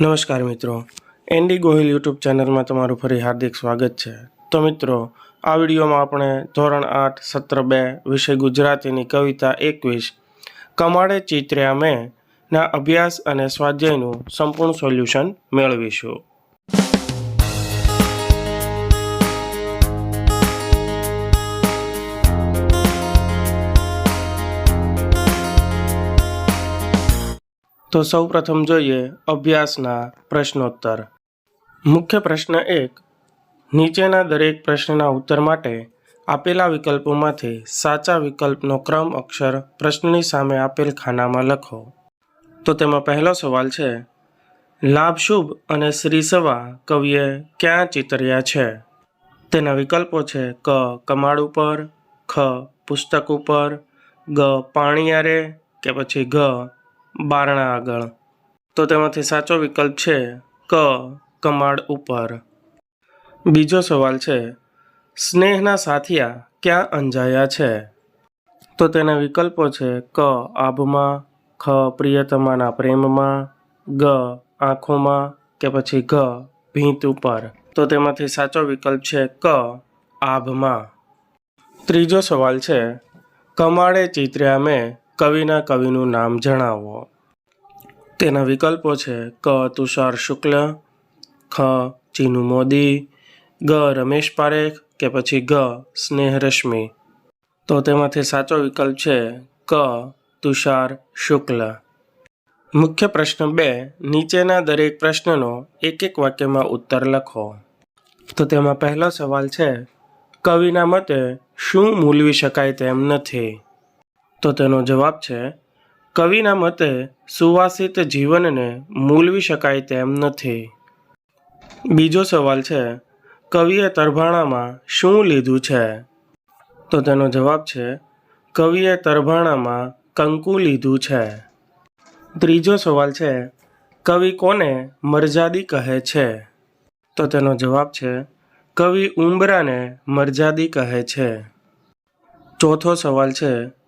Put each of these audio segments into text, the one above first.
નમસ્કાર મિત્રો. Andy Gohil YouTube ચેનલમાં તમારું ફરી હાર્દિક સ્વાગત છે. તો મિત્રો, આ વિડીયોમાં આપણે ધોરણ આઠ, સત્ર બે વિષય ગુજરાતીની કવિતા એકવીસ, કમાડે ચિત્ર્યા મેં, ના અભ્યાસ અને સ્વાધ્યાયનું સંપૂર્ણ સોલ્યુશન મેળવીશું. તો સૌ પ્રથમ જોઈએ અભ્યાસના પ્રશ્નોત્તર. મુખ્ય પ્રશ્ન એક, નીચેના દરેક પ્રશ્નના ઉત્તર માટે આપેલા વિકલ્પોમાંથી સાચા વિકલ્પનો ક્રમ અક્ષર પ્રશ્નની સામે આપેલ ખાનામાં લખો. તો તેમાં પહેલો સવાલ છે, લાભ શુભ અને શ્રી સવા કવિએ ક્યાં ચિતર્યા છે? તેના વિકલ્પો છે, ક કમાડ ઉપર, ખ, પુસ્તક ઉપર, ગ પાણીયારે કે પછી ઘ બારણા આગળ. તો તેમાંથી સાચો વિકલ્પ છે ક, કમાડ ઉપર. બીજો સવાલ છે, સ્નેહના સાથિયા ક્યાં અંજાયા છે? તો તેના વિકલ્પો છે ક, આભમાં, ખ, પ્રિયતમાના પ્રેમમાં, ગ, આંખોમાં કે પછી ઘ, ભીંત ઉપર. તો તેમાંથી સાચો વિકલ્પ છે ક, આભમાં. ત્રીજો સવાલ છે, કમાડે ચિત્ર્યા મેં કવિના કવિનું નામ જણાવો. તેના વિકલ્પો છે. ક, તુષાર શુક્લ, ખ, ચીનુ મોદી, ગ, રમેશ પારેખ કે પછી ગ, સ્નેહ રશ્મિ. તો તેમાંથી સાચો વિકલ્પ છે ક, તુષાર શુક્લ. મુખ્ય પ્રશ્ન બે, નીચેના દરેક પ્રશ્નનો એક એક વાક્યમાં ઉત્તર લખો. તો તેમાં પહેલો સવાલ છે, કવિના મતે શું મૂલવી શકાય તેમ નથી? તો તેનો જવાબ છે કવિના મતે સુવાસિત જીવનને મૂલવી શકાય તેમ નથી. બીજો સવાલ છે, કવિએ તરભાણામાં શું લીધું છે? તો તેનો જવાબ છે, કવિએ તરભાણામાં કંકુ લીધું છે. ત્રીજો સવાલ છે, કવિ કોને મરજાદી કહે છે? તો તેનો જવાબ છે, કવિ ઉંબરાને મરજાદી કહે છે. ચોથો સવાલ છે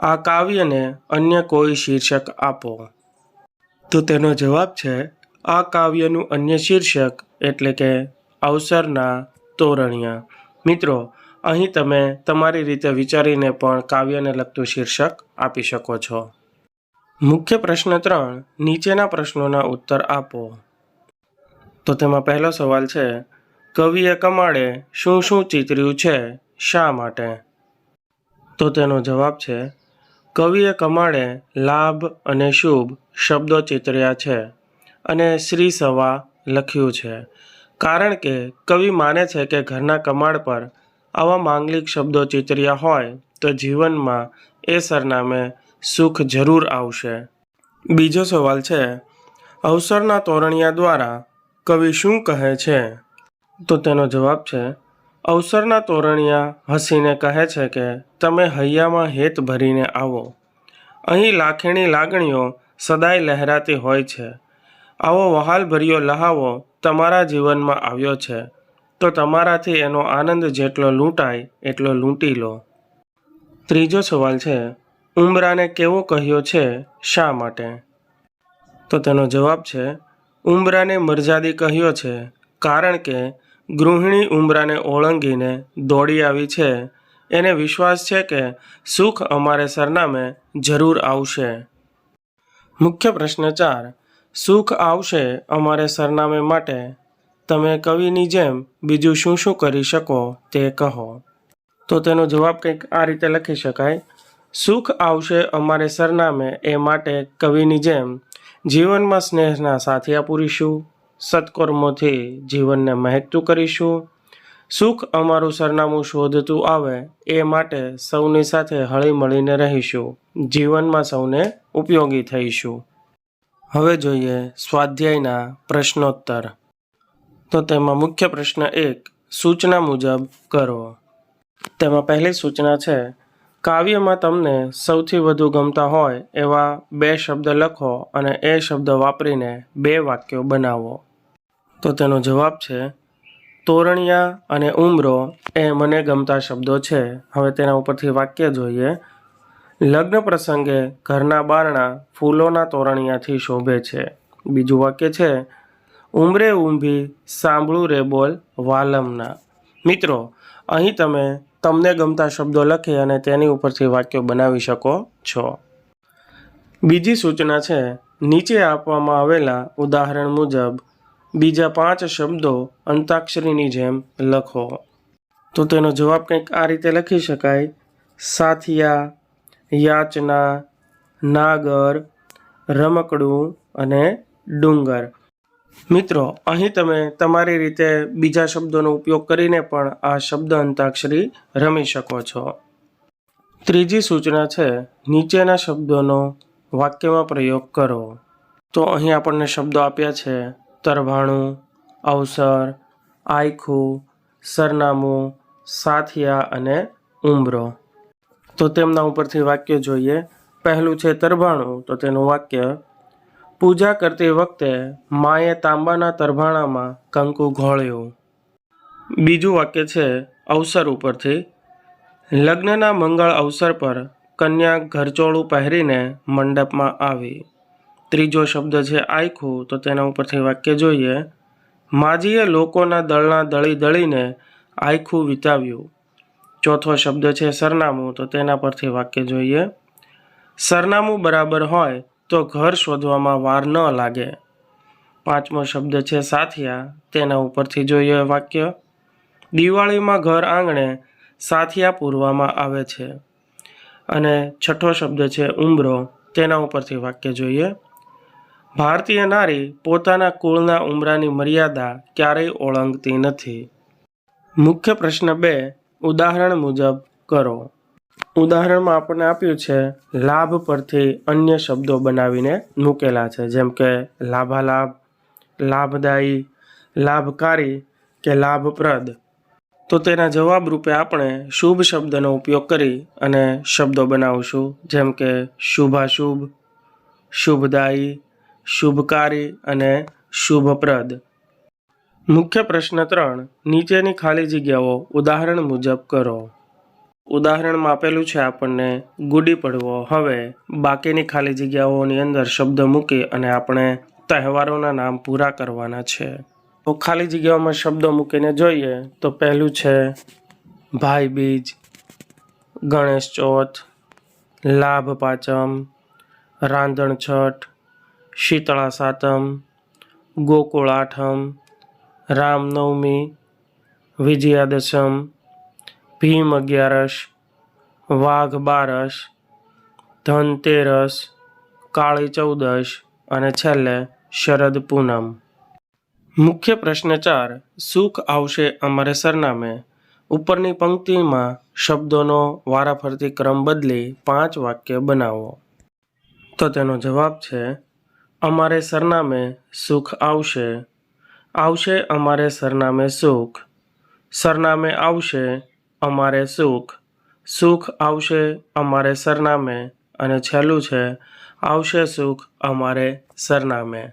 આ કાવ્યને અન્ય કોઈ શીર્ષક આપો. તો તેનો જવાબ છે, આ કાવ્યનું અન્ય શીર્ષક એટલે કે અવસરના તોરણિયા. મિત્રો, અહીં તમે તમારી રીતે વિચારીને પણ કાવ્યને લગતું શીર્ષક આપી શકો છો. મુખ્ય પ્રશ્ન ત્રણ, નીચેના પ્રશ્નોના ઉત્તર આપો. તો તેમાં પહેલો સવાલ છે, કવિએ કમાડે શું શું ચિતર્યું છે, શા માટે? તો તેનો જવાબ છે કવિએ કમાડે લાભ અને શુભ શબ્દો ચિતર્યા છે અને શ્રી સવા લખ્યું છે. કારણ કે કવિ માને છે કે ઘરના કમાડ પર આવા માંગલિક શબ્દો ચિતર્યા હોય તો જીવનમાં એ સરનામે સુખ જરૂર આવશે. બીજો સવાલ છે, અવસરના તોરણિયા દ્વારા કવિ શું કહે છે? તો તેનો જવાબ છે અવસરના તોરણિયા હસીને કહે છે કે, તમે હૈયામાં હેત ભરીને આવો. અહીં લાખેણી લાગણીઓ સદાય લહેરાતી હોય છે. આવો વહાલભર્યો લહાવો તમારા જીવનમાં આવ્યો છે. તો તમારાથી એનો આનંદ જેટલો લૂંટાય, એટલો લૂંટી લો. ત્રીજો સવાલ છે, ઉમરાને કેવો કહ્યો છે, શા માટે? તો તેનો જવાબ છે, ઉમરાને મરજાદી કહ્યો છે, કારણ કે ગૃહિણી ઉમરાને ઓળંગીને દોડી આવી છે. એને વિશ્વાસ છે કે સુખ અમારે સરનામે જરૂર આવશે. મુખ્ય પ્રશ્ન ચાર. સુખ આવશે અમારે સરનામે માટે. તમે કવિની જેમ બીજું શું શું કરી શકો તે કહો. તો તેનો જવાબ કંઈક આ રીતે લખી શકાય. સુખ આવશે અમારે સરનામે એ માટે કવિની જેમ જીવનમાં સ્નેહના સાથિયા પૂરીશું સત્કર્મોથી જીવનને મહેકતું કરીશું. સુખ અમારું સરનામું શોધતું આવે એ માટે સૌની સાથે હળી મળીને રહીશું. જીવનમાં સૌને ઉપયોગી થઈશું. હવે જોઈએ સ્વાધ્યાયના પ્રશ્નોત્તર. તો તેમાં મુખ્ય પ્રશ્ન એક, સૂચના મુજબ કરો. તેમાં પહેલી સૂચના છે, કાવ્યમાં તમને સૌથી વધુ ગમતા હોય એવા બે શબ્દ લખો અને એ શબ્દ વાપરીને બે વાક્યો બનાવો. તો તેનો જવાબ છે, તોરણિયા અને ઉમરો એ મને ગમતા શબ્દો છે. હવે તેના ઉપરથી વાક્ય જોઈએ. લગ્ન પ્રસંગે ઘરના બારણા ફૂલોના તોરણિયાથી શોભે છે. બીજું વાક્ય છે, ઉમરે ઊંભી સાંભળું રે બોલ વાલમના. મિત્રો, અહીં તમે તમને ગમતા શબ્દો લખી અને તેની ઉપરથી વાક્યો બનાવી શકો છો. બીજી સૂચના છે, નીચે આપવામાં આવેલા ઉદાહરણ મુજબ બીજા પાંચ શબ્દો અંતાક્ષરીની જેમ લખો. તો તેનો જવાબ કંઈક આ રીતે લખી શકાય. સાથિયા, યાચના, નાગર, રમકડું અને ડુંગર. મિત્રો, અહીં તમે તમારી રીતે બીજા શબ્દોનો ઉપયોગ કરીને પણ આ શબ્દ અંતાક્ષરી રમી શકો છો. ત્રીજી સૂચના છે, નીચેના શબ્દોનો વાક્યમાં પ્રયોગ કરો. તો અહીં આપણને શબ્દો આપ્યા છે તરભાણું અવસર, આયખું, સરનામું, સાથિયા અને ઉંબરો તો તેમના ઉપરથી વાક્ય જોઈએ. પહેલું છે તરભાણું, તો તેનું વાક્ય, પૂજા કરતી વખતે માએ તાંબાના તરભાણામાં કંકુ ઘોળ્યું. બીજું વાક્ય છે, અવસર ઉપરથી, લગ્નના મંગળ અવસર પર કન્યા ઘરચોળું પહેરીને મંડપમાં આવી. ત્રીજો શબ્દ છે આયખું, તો તેના ઉપરથી વાક્ય જોઈએ. માજીએ લોકોના દળના દળી દળીને આયખું વિતાવ્યું. ચોથો શબ્દ છે સરનામું, તો તેના પરથી વાક્ય જોઈએ. સરનામું બરાબર હોય તો ઘર શોધવામાં વાર ન લાગે. પાંચમો શબ્દ છે સાથિયા, તેના ઉપરથી જોઈએ વાક્ય. દિવાળીમાં ઘર આંગણે સાથિયા પૂરવામાં આવે છે. અને છઠ્ઠો શબ્દ છે ઉંબરો તેના ઉપરથી વાક્ય જોઈએ. ભારતીય નારી પોતાના કુળના ઉંમરાની મર્યાદા ક્યારેય ઓળંગતી નથી. મુખ્ય પ્રશ્ન બે, ઉદાહરણ મુજબ કરો. ઉદાહરણમાં આપણને આપ્યું છે, લાભ પરથી અન્ય શબ્દો બનાવીને મૂકેલા છે, જેમ કે લાભાલાભ, લાભદાયી, લાભકારી કે લાભપ્રદ. તો તેના જવાબ રૂપે આપણે શુભ શબ્દનો ઉપયોગ કરી અને શબ્દો બનાવશું, જેમ કે શુભાશુભ, શુભદાયી શુભકારી અને શુભપ્રદ. મુખ્ય પ્રશ્ન ત્રણ. નીચેની ખાલી જગ્યાઓ ઉદાહરણ મુજબ કરો. ઉદાહરણમાં આપેલું છે આપણને. ગુડી પડવો. હવે, બાકીની ખાલી જગ્યાઓની અંદર શબ્દ મૂકી અને આપણે તહેવારોના નામ પૂરા કરવાના છે. તો ખાલી જગ્યાઓમાં શબ્દો મૂકીને જોઈએ તો પહેલું છે ભાઈ બીજ, ગણેશ ચોથ, લાભ પાંચમ, રાંધણ છઠ શીતળા સાતમ ગોકુળ આઠમ રામનવમી, વિજયાદશમ, ભીમ અગિયારસ, વાઘ બારસ, ધનતેરસ, કાળી ચૌદશ અને છેલ્લે શરદ પૂનમ. મુખ્ય પ્રશ્ન ચાર, સુખ આવશે અમારે સરનામે. ઉપરની પંક્તિમાં શબ્દોનો વારાફરતી ક્રમ બદલી પાંચ વાક્ય બનાવો. તો તેનો જવાબ છે અમારે સરનામે સુખ આવશે. આવશે અમારે સરનામે સુખ. સરનામે આવશે અમારે સુખ. સુખ આવશે અમારે સરનામે. અને છેલ્લું છે, આવશે સુખ અમારે સરનામે.